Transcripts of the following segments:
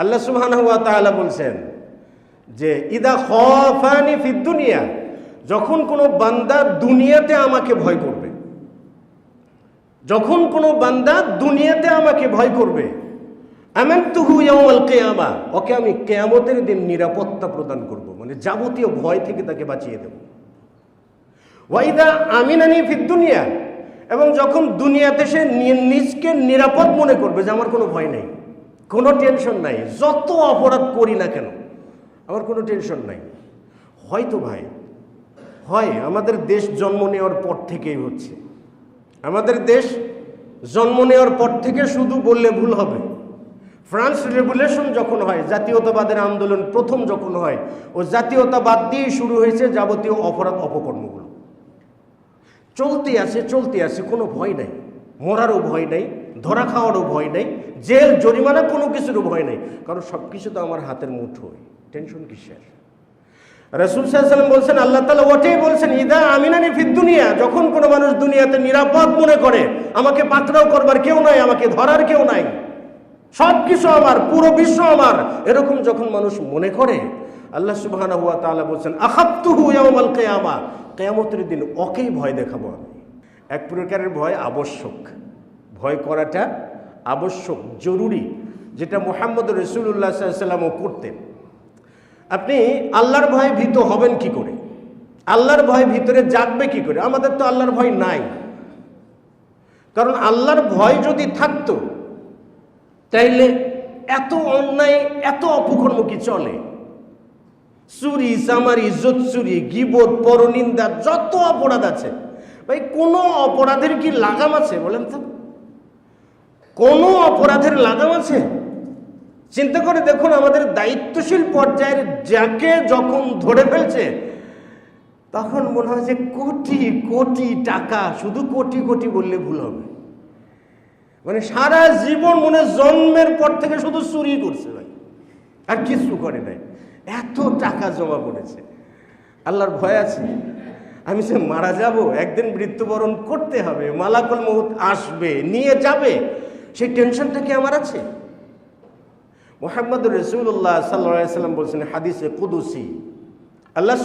আল্লাহ সুবহানাহু ওয়া তাআলা বলছেন যে, ইদা খফানি ফিদ দুনিয়া যখন কোনো বান্দা দুনিয়াতে আমাকে ভয় করবে, যখন কোনো বান্দা দুনিয়াতে আমাকে ভয় করবে আমেন তুহু ইয়াউমাল কিয়ামা ওকে আমি কেয়ামতের দিন নিরাপত্তা প্রদান করব মানে যাবতীয় ভয় থেকে তাকে বাঁচিয়ে দেব। ওয়াইদা আমিনানি ফিদ দুনিয়া এবং যখন দুনিয়াতে সে নিজকে নিরাপদ মনে করবে, যে আমার কোনো ভয় নেই। কোনো টেনশন নাই, যত অপরাধ করি না কেন, আমার কোনো টেনশন নাই। হয়তো ভাই, হয়, আমাদের দেশ জন্ম নেওয়ার পর থেকেই হচ্ছে। আমাদের দেশ জন্ম নেওয়ার পর থেকে শুধু বললে ভুল হবে। ফ্রান্স রেগুলেশন যখন হয়, জাতীয়তাবাদের আন্দোলন প্রথম যখন হয়, ও জাতীয়তাবাদ দিয়েই শুরু হয়েছে যাবতীয় অপরাধ অপকর্মগুলো। চলতে আছে চলতে আছে, কোনো ভয় নাই। মরারও ভয় নাই ধরা খাওয়ারও ভয় নেই, জেল, জরিমানা কোনো কিছুরও ভয় নেই। কারণ সব কিছু তো আমার হাতের মুঠোয়। টেনশন কিসের? রসুল সাল্লাম বলছেন, আল্লাহ তালা ওটাই বলছেন, ইদা আমিনানি ফিদ দুনিয়া যখন কোনো মানুষ দুনিয়াতে নিরাপদ মনে করে, আমাকে পাকড়াও করবার কেউ নাই, আমাকে ধরার কেউ নাই। সব কিছু আমার, পুরো বিশ্ব আমার। এরকম যখন মানুষ মনে করে, আল্লাহ সুবহানাহু ওয়া তাআলা বলছেন আখাত্তুহু ইয়াউমাল কিয়ামা কিয়ামতের দিন ওকেই ভয় দেখাবো আমি। এক প্রকারের ভয় আবশ্যক। ভয় করাটা আবশ্যক, জরুরি, যেটা মোহাম্মদ রসুল্লাহ সাল্লামও করতেন। আপনি আল্লাহর ভয়ে ভীত হবেন কি করে? আল্লাহর ভয় ভিতরে জাগবে কি করে? আমাদের তো আল্লাহর ভয় নাই। কারণ আল্লাহর ভয় যদি থাকতো, তাইলে এত অন্যায়, এত অপকর্ম কি চলে? চুরি চামারি ইজ্জত চুরি, গিবত, পরনিন্দা, যত অপরাধ আছে, ভাই, কোনো অপরাধের কি লাগাম আছে? বলেন তো। কোনো অপরাধের লাগাম আছে? চিন্তা করে দেখুন আমাদের দায়িত্বশীল পর্যায়ের যাকে যখন ধরে ফেলছে, তখন মনে হয় যে কোটি কোটি টাকা, শুধু কোটি কোটি বললে ভুল হবে। মানে সারা জীবন মনে জন্মের পর থেকে শুধু চুরি করছে ভাই। আর কিছু করে নাই। এত টাকা জমা পড়েছে। আল্লাহর ভয় আছে। আমি সে মারা যাব, একদিন মৃত্যুবরণ করতে হবে, মালাকুল মহুত আসবে, নিয়ে যাবে। সেই টেনশনটা কি আমার আছে? মোহাম্মদ রসুল্লাহ সাল্লাম বলছেন হাদিসে কুদুসি। আল্লাহ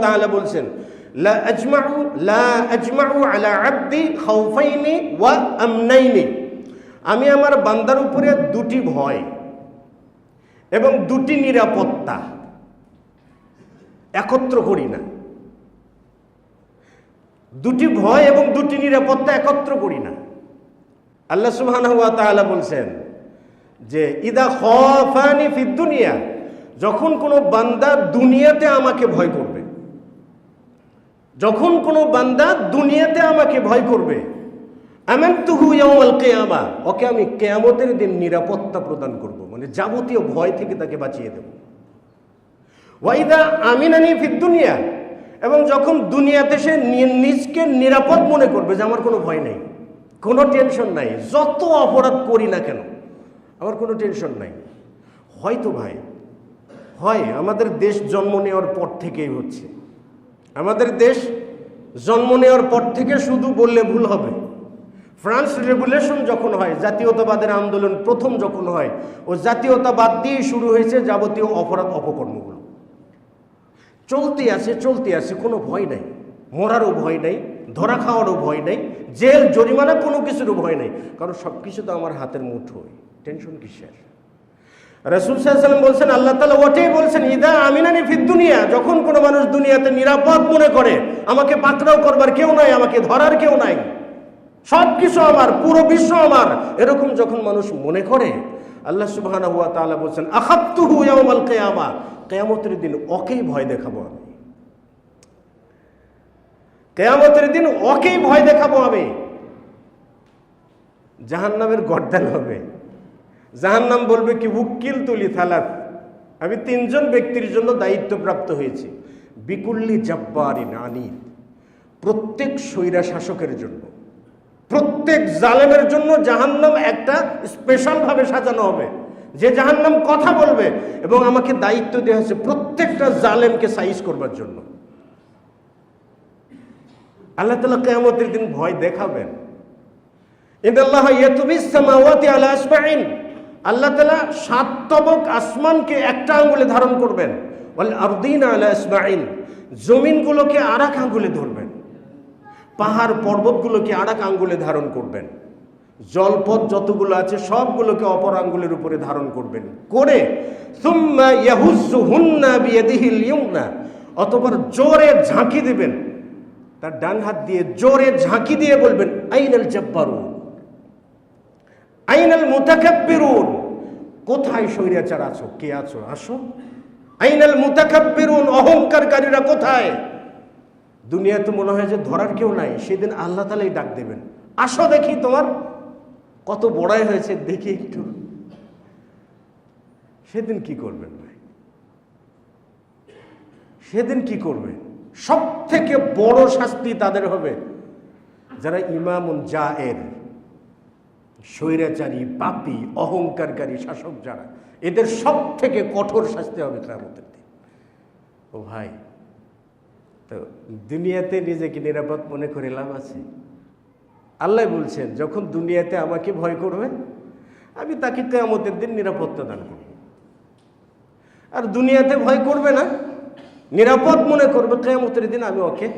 তাআলা বলছেন আমি আমার বান্দার উপরে দুটি ভয় এবং দুটি নিরাপত্তা। একত্র করি না। দুটি ভয় এবং দুটি নিরাপত্তা একত্র করি না। আল্লাহ সুবহানাহু ওয়া তাআলা বলছেন যে, ইদা খফানি ফিদ দুনিয়া যখন কোনো বান্দা দুনিয়াতে আমাকে ভয় করবে, যখন কোনো বান্দা দুনিয়াতে আমাকে ভয় করবে আমেন তুহু ইয়াউমাল কিয়ামা ওকে আমি কেয়ামতের দিন নিরাপত্তা প্রদান করব মানে যাবতীয় ভয় থেকে তাকে বাঁচিয়ে দেব। ওয়াইদা আমিনানি ফিদ দুনিয়া এবং যখন দুনিয়াতে সে নিজকে নিরাপদ মনে করবে যে আমার কোনো ভয় নেই কোনো টেনশন নাই, যত অপরাধ করি না কেন, আমার কোনো টেনশন নাই। হয়তো ভাই, হয়, আমাদের দেশ জন্ম নেওয়ার পর থেকেই হচ্ছে। আমাদের দেশ জন্ম নেওয়ার পর থেকে শুধু বললে ভুল হবে। ফ্রান্স রেগুলেশন যখন হয়, জাতীয়তাবাদের আন্দোলন প্রথম যখন হয়, ও জাতীয়তাবাদ দিয়েই শুরু হয়েছে যাবতীয় অপরাধ অপকর্মগুলো। চলতে আছে চলতে আছে, কোনো ভয় নাই, মরারও ভয় নাই। ধরা খাওয়ারও ভয় নেই, জেল, জরিমানা কোনো কিছুরও ভয় নেই। কারণ সব কিছু তো আমার হাতের মুঠোয়। টেনশন কিসের? রসুল সাল্লাম বলছেন, আল্লাহ তালা ওটাই বলছেন, ইদা আমিনানি ফিদ দুনিয়া যখন কোনো মানুষ দুনিয়াতে নিরাপদ মনে করে, আমাকে পাকড়াও করবার কেউ নাই, আমাকে ধরার কেউ নাই। সব কিছু আমার, পুরো বিশ্ব আমার। এরকম যখন মানুষ মনে করে, আল্লাহ তাআলা বলছেন আখাত্তুহু ইয়াউমাল কিয়ামা কিয়ামতের দিন ওকেই ভয় দেখাবো আমি। কেয়ামতের দিন ওকেই ভয় দেখাবো আমি। জাহান্নামের গর্দান হবে। জাহান্নাম বলবে কি, উকিল তুলি থালাত আমি তিনজন ব্যক্তির জন্য দায়িত্বপ্রাপ্ত হয়েছি। বিকুল্লি জব্বারি নানি। প্রত্যেক স্বৈরা শাসকের জন্য। প্রত্যেক জালেমের জন্য জাহান্নাম একটা স্পেশাল ভাবে সাজানো হবে। যে জাহান্নাম কথা বলবে এবং আমাকে দায়িত্ব দেওয়া হয়েছে প্রত্যেকটা জালেমকে সাইজ করবার জন্য। আল্লাহ তালা কেয়ামতের দিন ভয় দেখাবেন। আল্লাহ তালা সাত তবক আসমানকে একটা আঙ্গুলে ধারণ করবেন। আরদিন আলা ইসমাইল জমিনগুলোকে আর এক আঙ্গুলে ধরবেন। পাহাড় পর্বতগুলোকে আর এক আঙ্গুলে ধারণ করবেন। জলপথ যতগুলো আছে সবগুলোকে অপর আঙ্গুলের উপরে ধারণ করবেন। করে অতঃপর জোরে ঝাঁকি দিবেন। তার ডান হাত দিয়ে জোরে ঝাঁকি দিয়ে বলবেন, আইনাল জব্বারুন, আইনাল মুতাকাব্বিরুন, কোথায় স্বৈরাচার আছো? কে আছো? আসো। আইনাল মুতাকাব্বিরুন, অহংকারকারীরা কোথায়? দুনিয়াতে মনে হয় যে ধরার কেউ নাই, সেদিন আল্লাহ তালাই ডাক দেবেন। আসো দেখি তোমার, কত বড়াই হয়েছে, দেখি একটু। সেদিন কি করবেন ভাই? সেদিন কি করবে সব থেকে বড় শাস্তি তাদের হবে। যারা ইমামুন জায়ের, স্বৈরাচারী, পাপী, অহংকারকারী শাসক যারা, এদের সব থেকে কঠোর শাস্তি হবে কেমতের দিন। ও ভাই, তো দুনিয়াতে নিজেকে নিরাপদ মনে করে লাভ আছে। আল্লাহ বলছেন, যখন দুনিয়াতে আমাকে ভয় করবে, আমি তাকে কেয়ামতের দিন নিরাপত্তা দান করব। আর দুনিয়াতে ভয় করবে না নিরাপদ মনে করবে, কেয়ামতের দিন আমি ওকে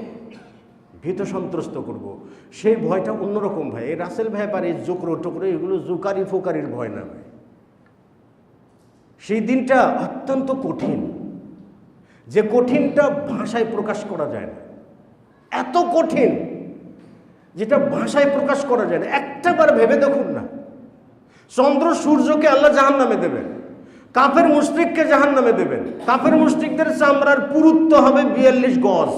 ভীত সন্ত্রস্ত করব। সেই ভয়টা অন্যরকম ভাই। এই রাসেল ভাই পারে জোকরো টোকরো এগুলো জোকারি ফোকারির ভয় না ভাই। সেই দিনটা অত্যন্ত কঠিন। যে কঠিনটা ভাষায় প্রকাশ করা যায় না। এত কঠিন যেটা ভাষায় প্রকাশ করা যায় না। একটাবার ভেবে দেখুন না। চন্দ্র সূর্যকে আল্লাহ জাহান নামে দেবেন। কাফের মুশরিককে জাহান নামে দেবেন। কাফের মুশরিকদের চামড়ার পুরুত্ব হবে বিয়াল্লিশ গজ।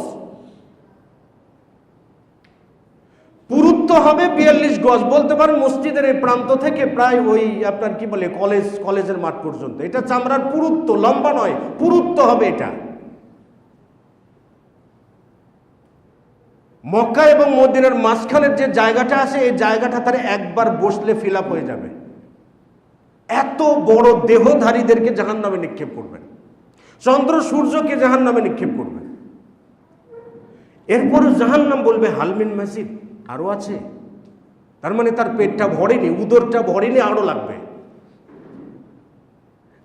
পুরুত্ব হবে বিয়াল্লিশ গজ। বলতে পারেন মসজিদের এই প্রান্ত থেকে প্রায় ওই আপনার কি বলে, কলেজ, কলেজের মাঠ পর্যন্ত। এটা চামড়ার পুরুত্ব, লম্বা নয়, পুরুত্ব হবে এটা। মক্কা এবং মদিনার মাঝখানের যে জায়গাটা আছে, এই জায়গাটা তার একবার বসলে ফিল হয়ে যাবে। এত বড় দেহধারীদেরকে জাহান নামে নিক্ষেপ করবেন। চন্দ্র সূর্যকে জাহান নামে নিক্ষেপ করবেন। এরপর জাহান নাম বলবে হালমিন মাসিদ। আরও আছে। তার মানে তার পেটটা ভরেনি, উদরটা ভরেনি আরও লাগবে।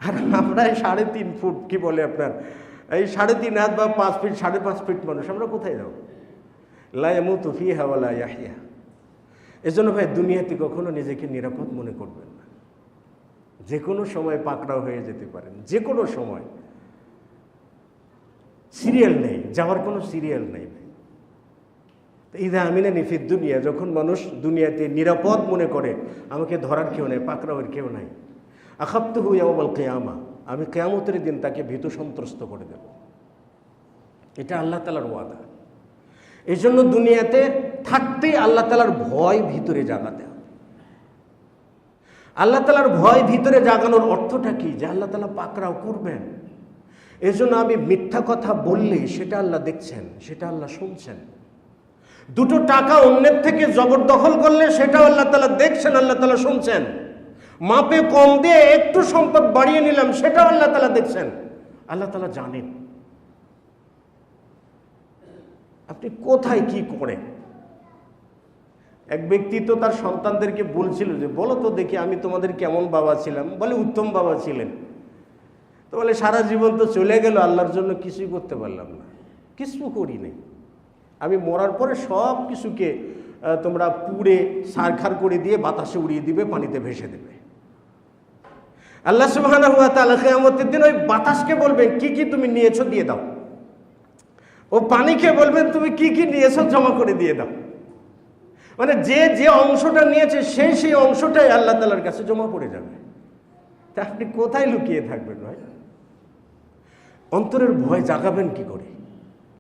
আর আমরা সাড়ে তিন ফুট, কি বলে আপনার? এই সাড়ে তিন হাত বা পাঁচ ফিট, সাড়ে পাঁচ ফিট মানুষ, আমরা কোথায় যাব? লায়ামু তুফি ইয়াহিয়া এজন্য ভাই, দুনিয়াতে কখনো নিজেকে নিরাপদ মনে করবেন যে কোনো সময় পাকড়াও হয়ে যেতে পারেন যে কোনো সময়। সিরিয়াল নেই, যাওয়ার কোনো সিরিয়াল নেই। ইদা আমিনা নিফির দুনিয়া, যখন মানুষ দুনিয়াতে নিরাপদ মনে করে, আমাকে ধরার কেউ নেই, পাকড়াওয়ের কেউ নাই। আখাপ্ত হুইয়া বল কেয়ামা, আমি কেয়ামতের দিন তাকে ভীত সন্ত্রস্ত করে দেব। এটা আল্লাহ তালার ওয়াদা। এই জন্য দুনিয়াতে থাকতেই আল্লাহ তালার ভয় ভিতরে জাগাতে আল্লাহ তালার ভয় ভিতরে জাগানোর অর্থটা কি? যে আল্লাহ তালা পাকড়াও করবেন। এজন্য আমি মিথ্যা কথা বললে সেটা আল্লাহ দেখছেন, সেটা আল্লাহ শুনছেন। দুটো টাকা অন্যের থেকে জবরদখল করলে সেটা আল্লাহ তালা দেখছেন, আল্লাহ তালা শুনছেন। মাপে কম দিয়ে একটু সম্পদ বাড়িয়ে নিলাম, সেটাও আল্লাহ তালা দেখছেন। আল্লাহ তালা জানেন। আপনি কোথায় কি করেন? এক ব্যক্তি তো তার সন্তানদেরকে বলছিল যে, বলো তো দেখি আমি তোমাদের কেমন বাবা ছিলাম? বলে, উত্তম বাবা ছিলেন। তো বলে, সারা জীবন তো চলে গেল, আল্লাহর জন্য কিছুই করতে পারলাম না। কিছু করি নাই। আমি মরার পরে সব কিছুকে তোমরা পুড়ে সারখার করে দিয়ে বাতাসে উড়িয়ে দিবে, পানিতে ভেসে দেবে। আল্লাহ তাআলা কিয়ামতের দিন ওই বাতাসকে বলবেন, কি কি তুমি নিয়েছো, দিয়ে দাও। ও পানিকে বলবেন, তুমি কি কি নিয়েছো, জমা করে দিয়ে দাও। মানে যে যে অংশটা নিয়েছে সেই সেই অংশটাই আল্লাহ তালার কাছে জমা পড়ে যাবে। তা আপনি কোথায় লুকিয়ে থাকবেন ভাই? অন্তরের ভয় জাগাবেন কি করে?